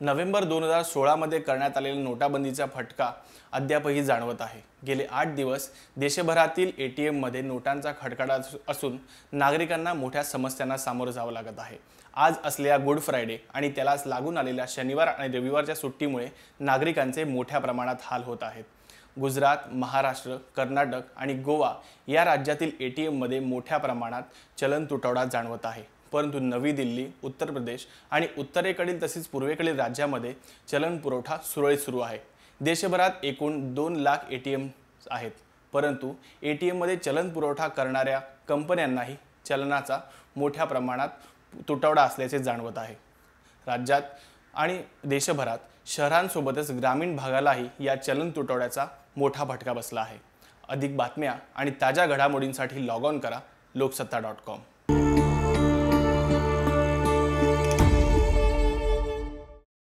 November दोन हजार सोळामध्ये करण्यात आलेल्या नोटाबंदीचा फटका अद्यापही जाणवत आहे. गेले आठ दिवस देशभरातील ए टी एममध्ये नोटांचा खडखडा असून नागरिकांना मोठ्या समस्यांना सामोरं जावं लागत आहे. आज असलेल्या गुड फ्रायडे आणि त्यालाच लागून आलेल्या शनिवार आणि रविवारच्या सुट्टीमुळे नागरिकांचे मोठ्या प्रमाणात हाल होत आहेत. गुजरात महाराष्ट्र कर्नाटक आणि गोवा या राज्यातील ए टी एममध्ये मोठ्या प्रमाणात चलन तुटवडा जाणवत आहे. परंतु नवी दिल्ली उत्तर प्रदेश आणि उत्तरेकडील तसेच पूर्वेकडील राज्यामध्ये चलन पुरवठा सुरळीत सुरू आहे. देशभरात एकूण दोन लाख ए टी एम आहेत. परंतु ए टी एममध्ये चलन पुरवठा करणाऱ्या कंपन्यांनाही चलनाचा मोठ्या प्रमाणात तुटवडा असल्याचे जाणवत आहे. राज्यात आणि देशभरात शहरांसोबतच ग्रामीण भागालाही या चलन तुटवड्याचा मोठा फटका बसला आहे. अधिक बातम्या आणि ताज्या घडामोडींसाठी लॉग ऑन करा लोकसत्ता डॉट कॉम